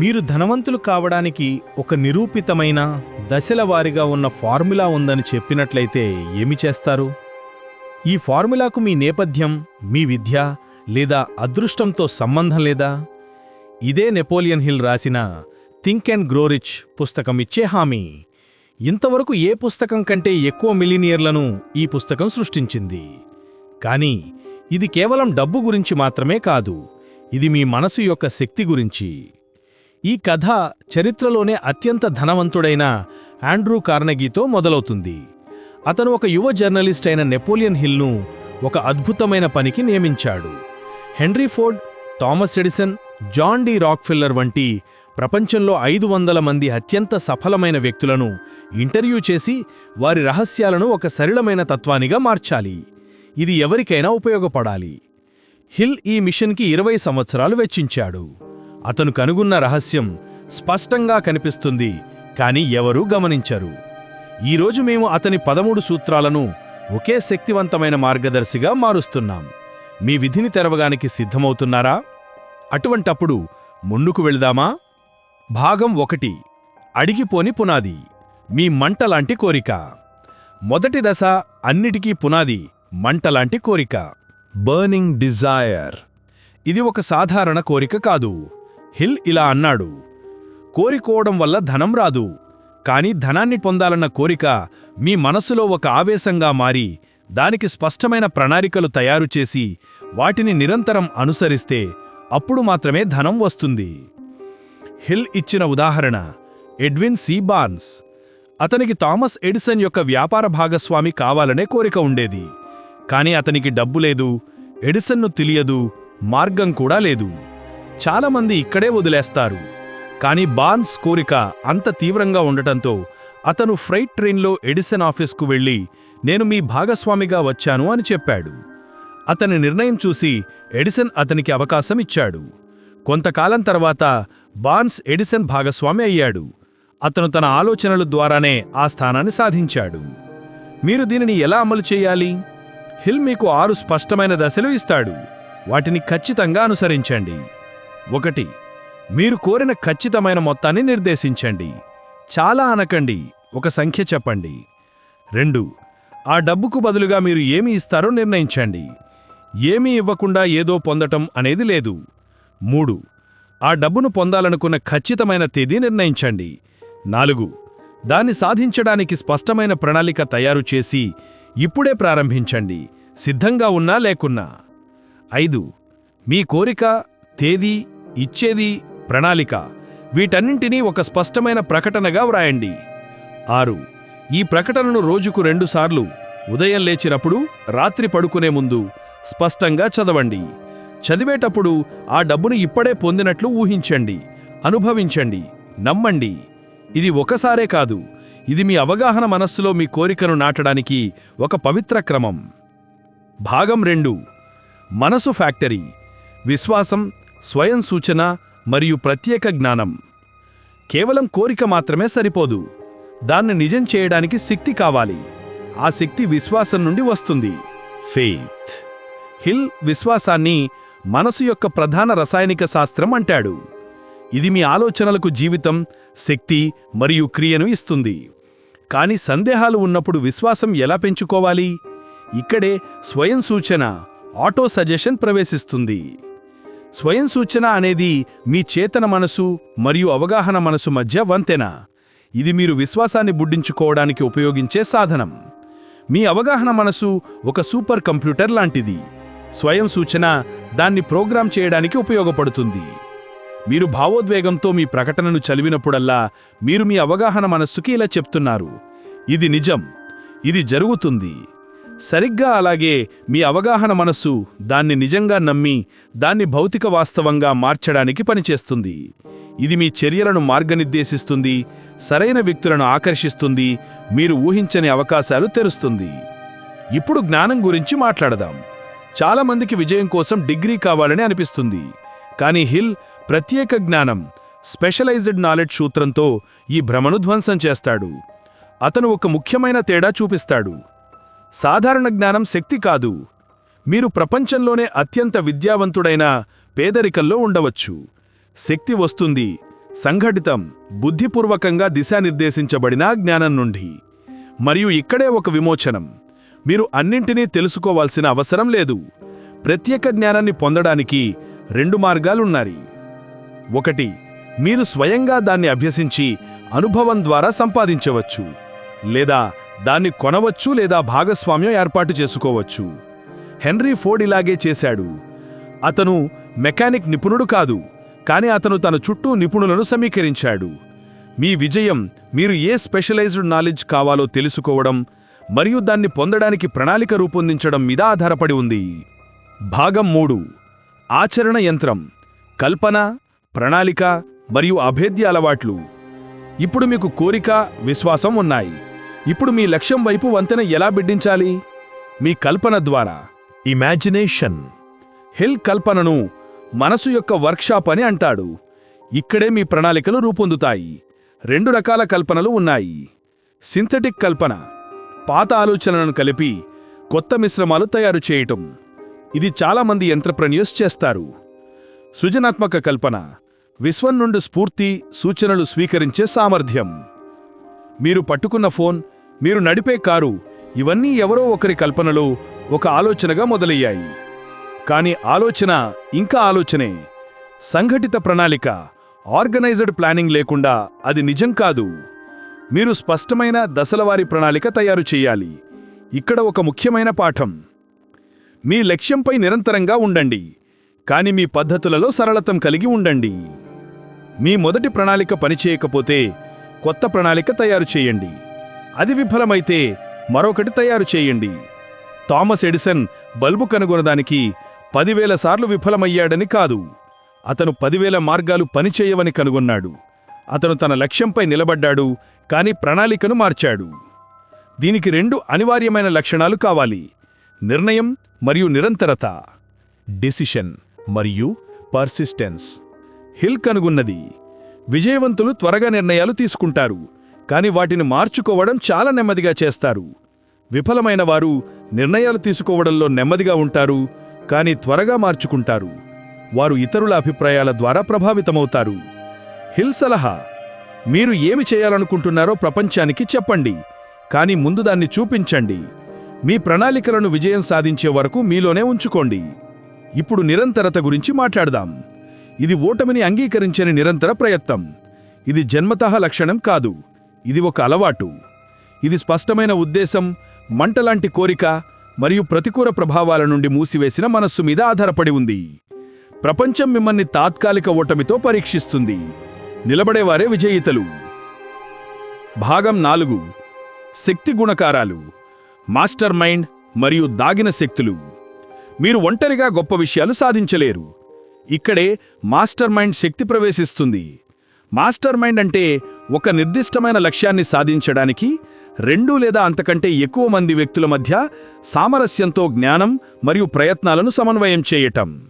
మీరు ధనవంతులు కావడానికి ఒక నిరూపితమైన దశల వారీగా ఉన్న ఫార్ములా ఉందని చెప్పినట్లయితే ఏమి చేస్తారు? ఈ ఫార్ములాకు మీ నేపథ్యం మీ విద్య లేదా అదృష్టంతో సంబంధం లేదా? ఇదే నెపోలియన్ హిల్ రాసిన థింక్ అండ్ గ్రో రిచ్ పుస్తకం ఇచ్చే హామీ. ఇంతవరకు ఏ పుస్తకం కంటే ఎక్కువ మిలినియర్లను ఈ పుస్తకం సృష్టించింది? కానీ ఇది కేవలం డబ్బు గురించి మాత్రమే కాదు ఇది మీ మనసు యొక్క శక్తి గురించి. ఈ కథ చరిత్రలోనే అత్యంత ధనవంతుడైన ఆండ్రూ కార్నగీతో మొదలవుతుంది. అతను ఒక యువ జర్నలిస్ట్ అయిన నెపోలియన్ హిల్ను ఒక అద్భుతమైన పనికి నియమించాడు. Henry Ford Thomas Edison John D Rockefeller వంటి ప్రపంచంలో ఐదు వందల మంది అత్యంత సఫలమైన వ్యక్తులను ఇంటర్వ్యూ చేసి వారి రహస్యాలను ఒక సరళమైన తత్వానిగా మార్చాలి. ఇది ఎవరికైనా ఉపయోగపడాలి. హిల్ ఈ మిషన్కి ఇరవై సంవత్సరాలు వెచ్చించాడు. అతను కనుగొన్న రహస్యం స్పష్టంగా కనిపిస్తుంది కాని ఎవరూ గమనించరు. ఈరోజు మేము అతని పదమూడు సూత్రాలను ఒకే శక్తివంతమైన మార్గదర్శిగా మారుస్తున్నాం. మీ విధిని తెరవగానికి సిద్ధమవుతున్నారా? అటువంటప్పుడు ముందుకు వెళదామా? భాగం ఒకటి అడిగిపోని పునాది మీ మంటలాంటి కోరిక. మొదటి దశ అన్నిటికీ పునాది మంటలాంటి కోరిక. Burning desire. ఇది ఒక సాధారణ కోరిక కాదు. హిల్ ఇలా అన్నాడు. కోరికోవడం వల్ల ధనం రాదు. కాని ధనాన్ని పొందాలన్న కోరిక మీ మనసులో ఒక ఆవేశంగా మారి దానికి స్పష్టమైన ప్రణాళికలు తయారు చేసి వాటిని నిరంతరం అనుసరిస్తే అప్పుడు మాత్రమే ధనం వస్తుంది. హిల్ ఇచ్చిన ఉదాహరణ ఎడ్విన్ సి. బాన్స్ అతనికి థామస్ ఎడిసన్ యొక్క వ్యాపార భాగస్వామి కావాలనే కోరిక ఉండేది. కాని అతనికి డబ్బు లేదు ఎడిసన్ను తెలియదు మార్గం కూడా లేదు. చాలామంది ఇక్కడే వదిలేస్తారు. కానీ బాన్స్ కోరిక అంత తీవ్రంగా ఉండటంతో అతను ఫ్రైట్ ట్రైన్లో ఎడిసన్ ఆఫీస్కు వెళ్ళి నేను మీ భాగస్వామిగా వచ్చాను అని చెప్పాడు. అతని నిర్ణయం చూసి ఎడిసన్ అతనికి అవకాశం ఇచ్చాడు. కొంతకాలం తర్వాత బాన్స్ ఎడిసన్ భాగస్వామి అయ్యాడు. అతను తన ఆలోచనల ద్వారానే ఆ స్థానాన్ని సాధించాడు. మీరు దీనిని ఎలా అమలు చేయాలి? హిల్ మీకు ఆరు స్పష్టమైన దశలు ఇస్తాడు. వాటిని ఖచ్చితంగా అనుసరించండి. ఒకటి మీరు కోరిన ఖచ్చితమైన మొత్తాన్ని నిర్దేశించండి. చాలా అనకండి ఒక సంఖ్య చెప్పండి. రెండు ఆ డబ్బుకు బదులుగా మీరు ఏమి ఇస్తారో నిర్ణయించండి. ఏమీ ఇవ్వకుండా ఏదో పొందటం అనేది లేదు. మూడు ఆ డబ్బును పొందాలనుకున్న ఖచ్చితమైన తేదీ నిర్ణయించండి. నాలుగు దాన్ని సాధించడానికి స్పష్టమైన ప్రణాళిక తయారు చేసి ఇప్పుడే ప్రారంభించండి సిద్ధంగా ఉన్నా లేకున్నా. ఐదు మీ కోరిక తేదీ ఇచ్చేది ప్రణాళిక. వీటన్నింటినీ ఒక స్పష్టమైన ప్రకటనగా వ్రాయండి. ఆరు. ఈ ప్రకటనను రోజుకు రెండుసార్లు ఉదయం లేచినప్పుడు రాత్రి పడుకునే ముందు స్పష్టంగా చదవండి. చదివేటప్పుడు ఆ డబ్బును ఇప్పుడే పొందినట్లు ఊహించండి. అనుభవించండి. నమ్మండి. ఇది ఒకసారే కాదు. ఇది మీ అవగాహన మనస్సులో మీ కోరికను నాటడానికి ఒక పవిత్ర క్రమం. భాగం రెండు. మనసు ఫ్యాక్టరీ. విశ్వాసం స్వయం సూచన మరియు ప్రత్యేక జ్ఞానం. కేవలం కోరిక మాత్రమే సరిపోదు. దాన్ని నిజం చేయడానికి శక్తి కావాలి. ఆ శక్తి విశ్వాసం నుండి వస్తుంది. ఫెయిత్ హిల్ విశ్వాసాన్ని మనసు యొక్క ప్రధాన రసాయనిక శాస్త్రం అంటాడు. ఇది మీ ఆలోచనలకు జీవితం శక్తి మరియు క్రియను ఇస్తుంది. కాని సందేహాలు ఉన్నప్పుడు విశ్వాసం ఎలా పెంచుకోవాలి? ఇక్కడే స్వయం సూచన ఆటో సజెషన్ ప్రవేశిస్తుంది. స్వయం సూచన అనేది మీ చేతన మనసు మరియు అవగాహన మనసు మధ్య వంతెన. ఇది మీరు విశ్వాసాన్ని బుడ్డించుకోవడానికి ఉపయోగించే సాధనం. మీ అవగాహన మనసు ఒక సూపర్ కంప్యూటర్ లాంటిది. స్వయం సూచన దాన్ని ప్రోగ్రాం చేయడానికి ఉపయోగపడుతుంది. మీరు భావోద్వేగంతో మీ ప్రకటనను చదివినప్పుడల్లా మీరు మీ అవగాహన మనస్సుకి ఇలా చెప్తున్నారు. ఇది నిజం. ఇది జరుగుతుంది. సరిగ్గా అలాగే మీ అవగాహన మనస్సు దాన్ని నిజంగా నమ్మి దాన్ని భౌతిక వాస్తవంగా మార్చడానికి పనిచేస్తుంది. ఇది మీ చర్యలను మార్గనిర్దేశిస్తుంది సరైన వ్యక్తులను ఆకర్షిస్తుంది మీరు ఊహించని అవకాశాలు తెరుస్తుంది. ఇప్పుడు జ్ఞానం గురించి మాట్లాడదాం. చాలామందికి విజయం కోసం డిగ్రీ కావాలని అనిపిస్తుంది. కానీ హిల్ ప్రత్యేక జ్ఞానం స్పెషలైజ్డ్ నాలెడ్జ్ సూత్రంతో ఈ భ్రమను ధ్వంసం చేస్తాడు. అతను ఒక ముఖ్యమైన తేడా చూపిస్తాడు. సాధారణ జ్ఞానం శక్తి కాదు. మీరు ప్రపంచంలోనే అత్యంత విద్యావంతుడైన పేదరికంలో ఉండవచ్చు. శక్తి వస్తుంది. సంఘటితం బుద్ధిపూర్వకంగా దిశానిర్దేశించబడిన జ్ఞానం నుండి. మరియు ఇక్కడే ఒక విమోచనం. మీరు అన్నింటినీ తెలుసుకోవాల్సిన అవసరం లేదు. ప్రత్యేక జ్ఞానాన్ని పొందడానికి రెండు మార్గాలున్నాయి. ఒకటి మీరు స్వయంగా దాన్ని అభ్యసించి అనుభవం ద్వారా సంపాదించవచ్చు. లేదా దాన్ని కొనవచ్చు లేదా భాగస్వామ్యం ఏర్పాటు చేసుకోవచ్చు. హెన్రీ ఫోర్డ్ ఇలాగే చేశాడు. అతను మెకానిక్ నిపుణుడు కాదు కానీ అతను తన చుట్టూ నిపుణులను సమీకరించాడు. మీ విజయం మీరు ఏ స్పెషలైజ్డ్ నాలెడ్జ్ కావాలో తెలుసుకోవడం మరియు దాన్ని పొందడానికి ప్రణాళిక రూపొందించడం మీద ఆధారపడి ఉంది. భాగం మూడు. ఆచరణ యంత్రం. కల్పన ప్రణాళిక మరియు అభేద్య అలవాట్లు. ఇప్పుడు మీకు కోరిక విశ్వాసం ఉన్నాయి. ఇప్పుడు మీ లక్ష్యం వైపు వంతెన ఎలా బిడ్డించాలి? మీ కల్పన ద్వారా. ఇమాజినేషన్ హిల్ కల్పనను మనసు యొక్క వర్క్షాప్ అని అంటాడు. ఇక్కడే మీ ప్రణాళికలు రూపొందుతాయి. రెండు రకాల కల్పనలు ఉన్నాయి. సింథటిక్ కల్పన. పాత ఆలోచనలను కలిపి కొత్త మిశ్రమాలు తయారు చేయటం. ఇది చాలామంది ఎంటర్ప్రెన్యూర్స్ చేస్తారు. సృజనాత్మక కల్పన. విశ్వం నుండి స్ఫూర్తి సూచనలు స్వీకరించే సామర్థ్యం. మీరు పట్టుకున్న ఫోన్ మీరు నడిపే కారు ఇవన్నీ ఎవరో ఒకరి కల్పనలో ఒక ఆలోచనగా మొదలయ్యాయి. కానీ ఆలోచన ఇంకా ఆలోచనే. సంఘటిత ప్రణాళిక ఆర్గనైజ్డ్ ప్లానింగ్ లేకుండా అది నిజం కాదు. మీరు స్పష్టమైన దశలవారి ప్రణాళిక తయారు చేయాలి. ఇక్కడ ఒక ముఖ్యమైన పాఠం. మీ లక్ష్యంపై నిరంతరంగా ఉండండి. కానీ మీ పద్ధతులలో సరళతం కలిగి ఉండండి. మీ మొదటి ప్రణాళిక పనిచేయకపోతే కొత్త ప్రణాళిక తయారు చేయండి. అది విఫలమైతే మరొకటి తయారు చేయండి. థామస్ ఎడిసన్ బల్బు కనుగొనడానికి పదివేల సార్లు విఫలమయ్యాడని కాదు. అతను పదివేల మార్గాలు పనిచేయవని కనుగొన్నాడు. అతను తన లక్ష్యంపై నిలబడ్డాడు కానీ ప్రణాళికను మార్చాడు. దీనికి రెండు అనివార్యమైన లక్షణాలు కావాలి. నిర్ణయం మరియు నిరంతరత. డిసిషన్ మరియు పర్సిస్టెన్స్. హిల్ కనుగొన్నది. విజయవంతులు త్వరగా నిర్ణయాలు తీసుకుంటారు. కానీ వాటిని మార్చుకోవడం చాలా నెమ్మదిగా చేస్తారు. విఫలమైన వారు నిర్ణయాలు తీసుకోవడంలో నెమ్మదిగా ఉంటారు కానీ త్వరగా మార్చుకుంటారు. వారు ఇతరుల అభిప్రాయాల ద్వారా ప్రభావితమవుతారు. హిల్ సలహా మీరు ఏమి చేయాలనుకుంటున్నారో ప్రపంచానికి చెప్పండి కానీ ముందు దాన్ని చూపించండి. మీ ప్రణాళికలను విజయం సాధించే వరకు మీలోనే ఉంచుకోండి. ఇప్పుడు నిరంతరత గురించి మాట్లాడదాం. ఇది ఓటమిని అంగీకరించని నిరంతర ప్రయత్నం. ఇది జన్మతః లక్షణం కాదు. ఇది ఒక అలవాటు. ఇది స్పష్టమైన ఉద్దేశం మంటలాంటి కోరిక మరియు ప్రతికూల ప్రభావాల నుండి మూసివేసిన మనస్సు మీద ఆధారపడి ఉంది. ప్రపంచం మిమ్మల్ని తాత్కాలిక ఓటమితో పరీక్షిస్తుంది. నిలబడేవారే విజయితలు. భాగం నాలుగు. శక్తి గుణకారాలు. మాస్టర్ మైండ్ మరియు దాగిన శక్తులు. మీరు ఒంటరిగా గొప్ప విషయాలు సాధించలేరు. ఇక్కడే మాస్టర్ మైండ్ శక్తి ప్రవేశిస్తుంది. మాస్టర్ మైండ్ అంటే ఒక నిర్దిష్టమైన లక్ష్యాన్ని సాధించడానికి రెండు లేదా అంతకంటే ఎక్కువ మంది వ్యక్తుల మధ్య సామరస్యంతో జ్ఞానం మరియు ప్రయత్నాలను సమన్వయం చేయటం.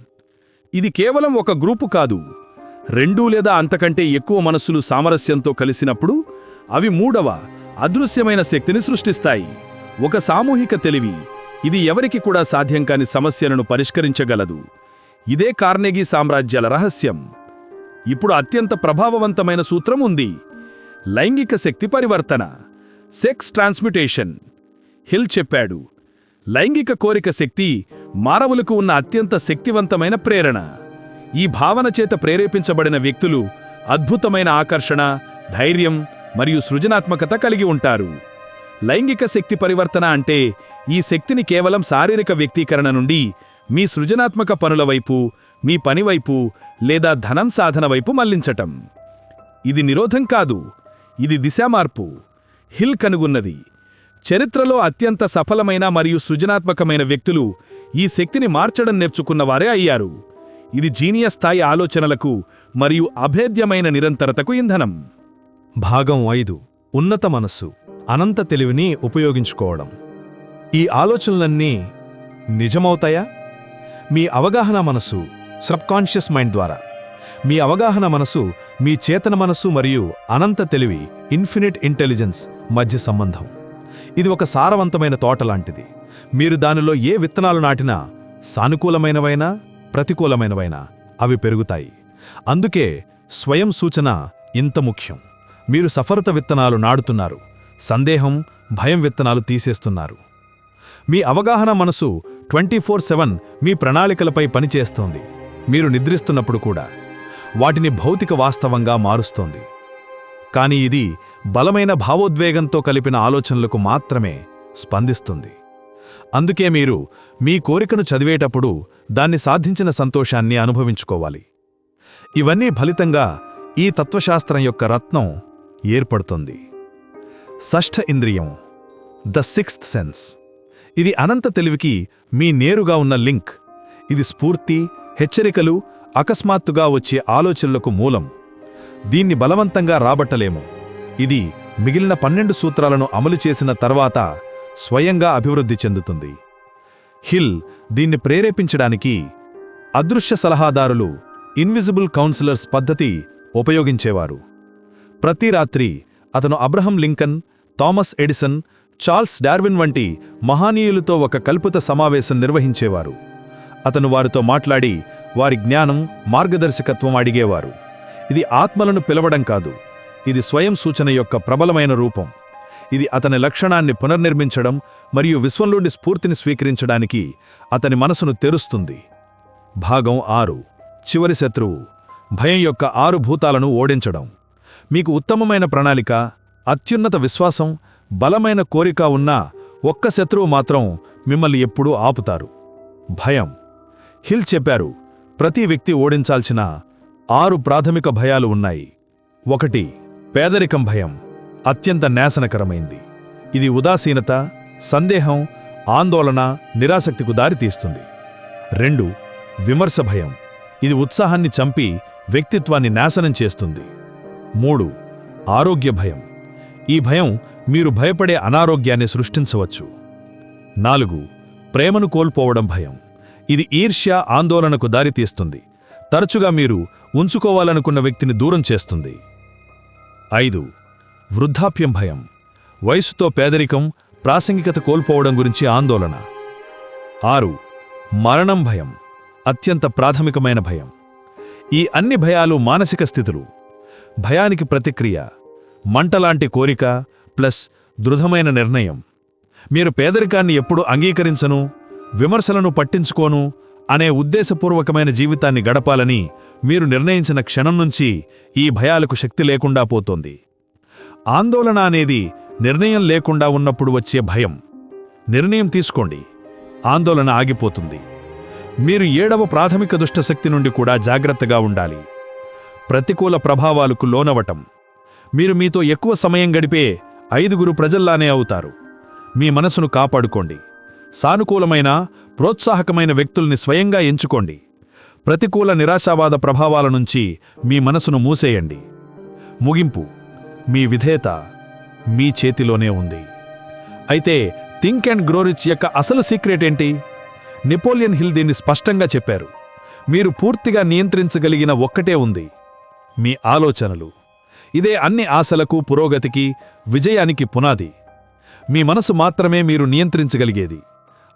ఇది కేవలం ఒక గ్రూపు కాదు. రెండు లేదా అంతకంటే ఎక్కువ మనస్సులు సామరస్యంతో కలిసినప్పుడు అవి మూడవ అదృశ్యమైన శక్తిని సృష్టిస్తాయి. ఒక సామూహిక తెలివి ఇది ఎవరికి కూడా సాధ్యం కాని సమస్యలను పరిష్కరించగలదు. ఇదే కార్నెగీ సామ్రాజ్యాల రహస్యం. ఇప్పుడు అత్యంత ప్రభావవంతమైన సూత్రం ఉంది. లైంగిక శక్తి పరివర్తన సెక్స్ ట్రాన్స్మిటేషన్ హిల్ చెప్పాడు లైంగిక కోరిక శక్తి మానవులకు ఉన్న అత్యంత శక్తివంతమైన ప్రేరణ. ఈ భావన చేత ప్రేరేపించబడిన వ్యక్తులు అద్భుతమైన ఆకర్షణ ధైర్యం మరియు సృజనాత్మకత కలిగి ఉంటారు. లైంగిక శక్తి పరివర్తన అంటే ఈ శక్తిని కేవలం శారీరక వ్యక్తీకరణ నుండి మీ సృజనాత్మక పనుల వైపు మీ పనివైపు లేదా ధనం సాధన వైపు మళ్ళించటం. ఇది నిరోధం కాదు ఇది దిశామార్పు. హిల్ కనుగొన్నది. చరిత్రలో అత్యంత సఫలమైన మరియు సృజనాత్మకమైన వ్యక్తులు ఈ శక్తిని మార్చడం నేర్చుకున్నవారే అయ్యారు. ఇది జీనియస్ స్థాయి ఆలోచనలకు మరియు అభేద్యమైన నిరంతరతకు ఇంధనం. భాగం ఐదు ఉన్నత మనస్సు అనంత తెలివిని ఉపయోగించుకోవడం. ఈ ఆలోచనలన్నీ నిజమవుతాయా? మీ అవగాహన మనసు సబ్కాన్షియస్ మైండ్ ద్వారా. మీ అవగాహన మనసు మీ చేతన మనస్సు మరియు అనంత తెలివి ఇన్ఫినిట్ ఇంటెలిజెన్స్ మధ్య సంబంధం. ఇది ఒక సారవంతమైన తోట లాంటిది. మీరు దానిలో ఏ విత్తనాలు నాటినా సానుకూలమైనవైనా ప్రతికూలమైనవైనా అవి పెరుగుతాయి. అందుకే స్వయం సూచన ఇంత ముఖ్యం. మీరు సఫరత విత్తనాలు నాడుతున్నారు. సందేహం భయం విత్తనాలు తీసేస్తున్నారు. మీ అవగాహన మనసు ట్వంటీ ఫోర్ సెవెన్ మీ ప్రణాళికలపై పనిచేస్తోంది. మీరు నిద్రిస్తున్నప్పుడు కూడా వాటిని భౌతిక వాస్తవంగా మారుస్తోంది. కానీ ఇది బలమైన భావోద్వేగంతో కలిపిన ఆలోచనలకు మాత్రమే స్పందిస్తుంది. అందుకే మీరు మీ కోరికను చదివేటప్పుడు దాన్ని సాధించిన సంతోషాన్ని అనుభవించుకోవాలి. ఇవన్నీ ఫలితంగా ఈ తత్వశాస్త్రం యొక్క రత్నం ఏర్పడుతుంది. షష్ఠ ఇంద్రియం ద సిక్స్త్ సెన్స్. ఇది అనంత తెలివికి మీ నేరుగా ఉన్న లింక్. ఇది స్ఫూర్తి హెచ్చరికలు అకస్మాత్తుగా వచ్చే ఆలోచనలకు మూలం. దీన్ని బలవంతంగా రాబట్టలేము. ఇది మిగిలిన పన్నెండు సూత్రాలను అమలు చేసిన తర్వాత స్వయంగా అభివృద్ధి చెందుతుంది. హిల్ దీన్ని ప్రేరేపించడానికి అదృశ్య సలహాదారులు ఇన్విజిబుల్ కౌన్సిలర్స్ పద్ధతి ఉపయోగించేవారు. ప్రతి రాత్రి అతను Abraham Lincoln Thomas Edison Charles Darwin వంటి మహానీయులతో ఒక కల్పిత సమావేశం నిర్వహించేవారు. అతను వారితో మాట్లాడి వారి జ్ఞానం మార్గదర్శకత్వం అడిగేవారు. ఇది ఆత్మలను పిలవడం కాదు. ఇది స్వయం సూచన యొక్క ప్రబలమైన రూపం. ఇది అతని లక్షణాన్ని పునర్నిర్మించడం మరియు విశ్వంలోని స్ఫూర్తిని స్వీకరించడానికి అతని మనసును తెరుస్తుంది. భాగం ఆరు. చివరి శత్రువు. భయం యొక్క ఆరు భూతాలను ఓడించడం. మీకు ఉత్తమమైన ప్రణాళిక అత్యున్నత విశ్వాసం బలమైన కోరిక ఉన్నా ఒక్క శత్రువు మాత్రం మిమ్మల్ని ఎప్పుడూ ఆపుతారు. భయం. హిల్ చెప్పారు ప్రతి వ్యక్తి ఓడించాల్సిన ఆరు ప్రాథమిక భయాలు ఉన్నాయి. ఒకటి పేదరికం భయం. అత్యంత నాశనకరమైంది. ఇది ఉదాసీనత సందేహం ఆందోళన నిరాసక్తికు దారితీస్తుంది. రెండు విమర్శ భయం. ఇది ఉత్సాహాన్ని చంపి వ్యక్తిత్వాన్ని నాశనం చేస్తుంది. మూడు ఆరోగ్య భయం. ఈ భయం మీరు భయపడే అనారోగ్యాన్ని సృష్టించవచ్చు. నాలుగు ప్రేమను కోల్పోవడం భయం. ఇది ఈర్ష్య ఆందోళనకు దారితీస్తుంది. తరచుగా మీరు ఉంచుకోవాలనుకున్న వ్యక్తిని దూరం చేస్తుంది. ఐదు. వృద్ధాప్యం భయం. వయసుతో పేదరికం ప్రాసంగికత కోల్పోవడం గురించి ఆందోళన. ఆరు. మరణం భయం. అత్యంత ప్రాథమికమైన భయం. ఈ అన్ని భయాలు మానసిక స్థితులు. భయానికి ప్రతిక్రియ. మంటలాంటి కోరిక ప్లస్ దృఢమైన నిర్ణయం. మీరు పేదరికాన్ని ఎప్పుడు అంగీకరించను విమర్శలను పట్టించుకోను అనే ఉద్దేశపూర్వకమైన జీవితాన్ని గడపాలని మీరు నిర్ణయించిన క్షణం నుంచి ఈ భయాలకు శక్తి లేకుండా పోతోంది. ఆందోళన అనేది నిర్ణయం లేకుండా ఉన్నప్పుడు వచ్చే భయం. నిర్ణయం తీసుకోండి. ఆందోళన ఆగిపోతుంది. మీరు ఏడవ ప్రాథమిక దుష్టశక్తి నుండి కూడా జాగ్రత్తగా ఉండాలి. ప్రతికూల ప్రభావాలకు లోనవటం మీరు మీతో ఎక్కువ సమయం గడిపే ఐదుగురు ప్రజల్లానే అవుతారు. మీ మనసును కాపాడుకోండి. సానుకూలమైన ప్రోత్సాహకమైన వ్యక్తుల్ని స్వయంగా ఎంచుకోండి. ప్రతికూల నిరాశావాద ప్రభావాల నుంచి మీ మనసును మూసేయండి. ముగింపు మీ విధేయత మీ చేతిలోనే ఉంది. అయితే థింక్ అండ్ గ్రోరిచ్ యొక్క అసలు సీక్రెట్ ఏంటి? నెపోలియన్ హిల్ దీన్ని స్పష్టంగా చెప్పారు. మీరు పూర్తిగా నియంత్రించగలిగిన ఒక్కటే ఉంది. మీ ఆలోచనలు. ఇదే అన్ని ఆశలకు పురోగతికి విజయానికి పునాది. మీ మనసు మాత్రమే మీరు నియంత్రించగలిగేది.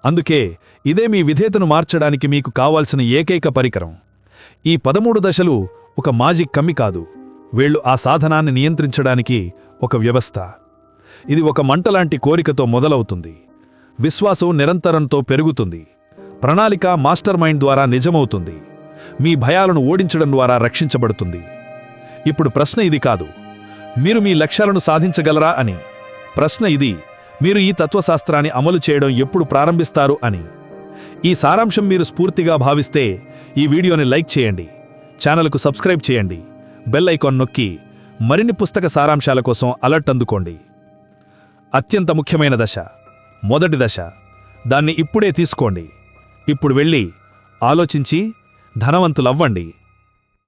అందుకే ఇదే మీ విధేతను మార్చడానికి మీకు కావాల్సిన ఏకైక పరికరం. ఈ పదమూడు దశలు ఒక మాజిక్ కమ్మి కాదు. వీళ్ళు ఆ సాధనాన్ని నియంత్రించడానికి ఒక వ్యవస్థ. ఇది ఒక మంటలాంటి కోరికతో మొదలవుతుంది. విశ్వాసం నిరంతరంతో పెరుగుతుంది. ప్రణాళిక మాస్టర్ మైండ్ ద్వారా నిజమవుతుంది. మీ భయాలను ఓడించడం ద్వారా రక్షించబడుతుంది. ఇప్పుడు ప్రశ్న ఇది కాదు. మీరు మీ లక్ష్యాలను సాధించగలరా అని. ప్రశ్న ఇది. మీరు ఈ తత్వశాస్త్రాన్ని అమలు చేయడం ఎప్పుడు ప్రారంభిస్తారు అని. ఈ సారాంశం మీరు స్ఫూర్తిగా భావిస్తే ఈ వీడియోని లైక్ చేయండి ఛానల్కు సబ్స్క్రైబ్ చేయండి బెల్ ఐకాన్ నొక్కి మరిన్ని పుస్తక సారాంశాల కోసం అలర్ట్ అందుకోండి. అత్యంత ముఖ్యమైన దశ మొదటి దశ దాన్ని ఇప్పుడే తీసుకోండి. ఇప్పుడు వెళ్ళి ఆలోచించి ధనవంతులవ్వండి.